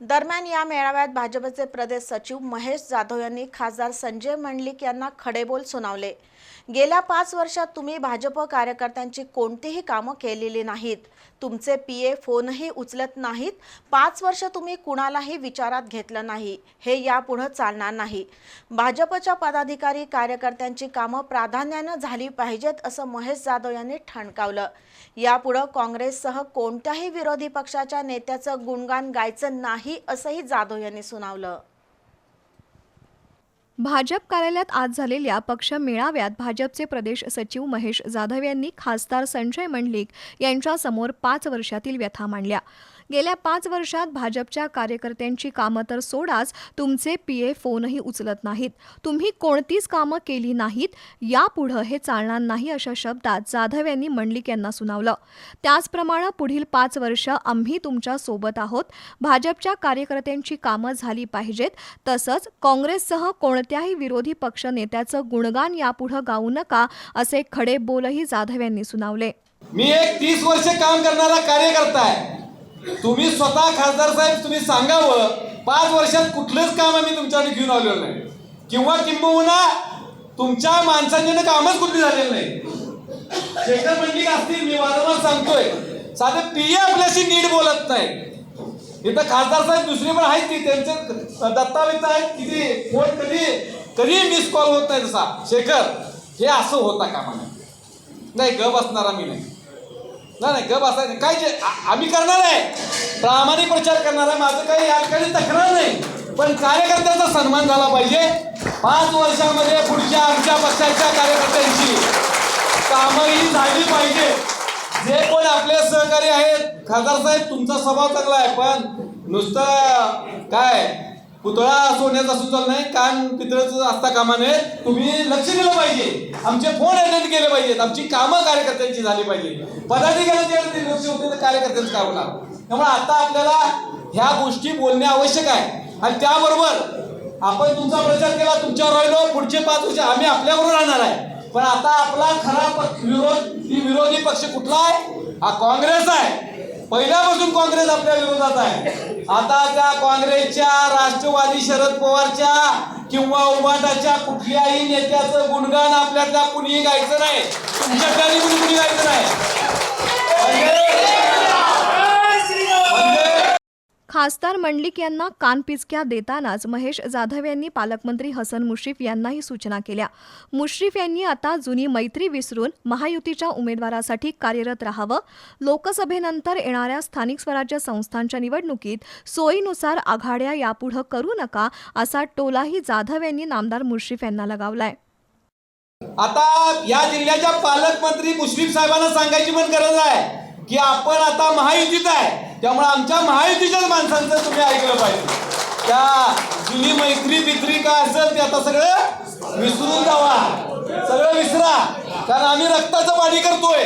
दरम्यान या मेळाव्यात भाजपचे प्रदेश सचिव महेश जाधव यांनी खासदार संजय मंडलिक यांना खडेबोल सुनावले. गेल्या पाच वर्षात तुम्ही भाजप कार्यकर्त्यांची कोणतीही कामं केलेली नाहीत. तुमचे पी ए फोनही उचलत नाहीत. पाच वर्ष तुम्ही कुणालाही विचारात घेतलं नाही. हे यापुढं चालणार नाही. भाजपच्या पदाधिकारी कार्यकर्त्यांची कामं प्राधान्यानं झाली पाहिजेत असं महेश जाधव यांनी ठणकावलं. यापुढं काँग्रेससह कोणत्याही विरोधी पक्षाच्या नेत्याचं गुणगान गायचं नाही असंही जाधव यांनी सुनावलं. भाजप कार्यालयात आज झालेल्या पक्ष मेळाव्यात भाजपचे प्रदेश सचिव महेश जाधव यांनी खासदार संजय मंडलिक यांच्यासमोर पाच वर्षातील व्यथा मांडल्या. गेल्या पाच वर्षात भाजपच्या कार्यकर्त्यांची कामं तर सोडाच तुमचे पी ए फोनही उचलत नाहीत. तुम्ही कोणतीच कामं केली नाहीत यापुढं हे चालणार नाही अशा शब्दात जाधव यांनी मंडलिक यांना सुनावलं. त्याचप्रमाणे पुढील पाच वर्ष आम्ही तुमच्यासोबत आहोत. भाजपच्या कार्यकर्त्यांची कामं झाली पाहिजेत. तसंच काँग्रेससह कोणत्याही विरोधी पक्ष नेत्याचं गुणगान यापुढं गाऊ नका असे खडे बोलही जाधव यांनी सुनावले. मी एक तीस वर्ष काम करणारा कार्यकर्ता आहे. तुम्ही स्वतः खासदार साहेब तुम्ही सांगावं पाच वर्षात कुठलंच काम आम्ही तुमच्याकडे घेऊन आलेलो नाही. किंवा किंबहुना तुमच्या माणसांच्यानं कामच कुठली झालेलं नाही. शेखर मंडलिक असतील मी वारंवार सांगतोय साधे पीए आपल्याशी नीट बोलत नाही. इथं खासदार साहेब दुसरे पण आहेत की त्यांचे दत्तावेज आहेत किती फोन कधी कधी मिस कॉल होत नाही तसा. शेखर हे असं होता कामा नये. नाही ग बसणार मी नाही. नाही नाही ग बसायचं काय जे आ- आम्ही करणार आहे. प्रामाणिक प्रचार करणार आहे. माझं काही याकडे तक्रार नाही. पण कार्यकर्त्यांचा सन्मान झाला पाहिजे. पाच वर्षामध्ये पुढच्या आमच्या पक्षाच्या कार्यकर्त्यांची कामंही झाली पाहिजे. जे कोण आपले सहकारी आहेत खासदार साहेब तुमचा स्वभाव चांगला आहे पण नुसतं काय? पुतळा सोन्याचा सुचल नाही कान पितळच असता कामा नये. तुम्ही लक्ष दिलं पाहिजे. आमचे फोन अटेंड केले पाहिजेत. आमची कामं कार्यकर्त्यांची झाली पाहिजे पदाधिकाऱ्यांचे लक्ष होते तर कार्यकर्त्यांचं काय होणार. त्यामुळे आता आपल्याला ह्या गोष्टी बोलणे आवश्यक आहे. आणि त्याबरोबर आपण तुमचा प्रचार केला तुमच्यावर राहिलो. पुढचे पाच वर्ष आम्ही आपल्याबरोबर राहणार आहे. पण आता आपला खरा विरोध ही विरोधी पक्ष कुठला आहे? हा काँग्रेस आहे. पहिल्यापासून काँग्रेस आपल्या विरोधात आहे. आता त्या काँग्रेसच्या राष्ट्रवादी शरद पवारच्या किंवा उभाटाच्या कुठल्याही नेत्याचं गुणगान आपल्यातल्या कुणीही गायचं नाही. तुमच्या कुणी कुणी गायचं नाही. खासदार मंडलिक यांना कानपिचक्या देतानाच महेश जाधव यांनी पालकमंत्री हसन मुश्रीफ यांनाही सूचना केल्या. मुश्रीफ यांनी आता जुनी मैत्री विसरून महायुतीच्या उमेदवारासाठी कार्यरत राहावं. लोकसभेनंतर येणाऱ्या स्थानिक स्वराज्य संस्थांच्या निवडणुकीत सोयीनुसार आघाड्या यापुढं करू नका असा टोलाही जाधव यांनी नामदार मुश्रीफ यांना लगावलाय. आता या जिल्ह्याच्या पालकमंत्री मुश्रीफ साहेबांना सांगायची पण गरज आहे. की आपण आता महायुतीत आहे. त्यामुळे आमच्या महायुतीच्याच माणसांचं तुम्ही ऐकलं पाहिजे. त्या जुनी मैत्री बित्री काय असेल ते आता सगळं विसरून जावा. सगळं विसरा. कारण आम्ही रक्ताचं पाणी करतोय.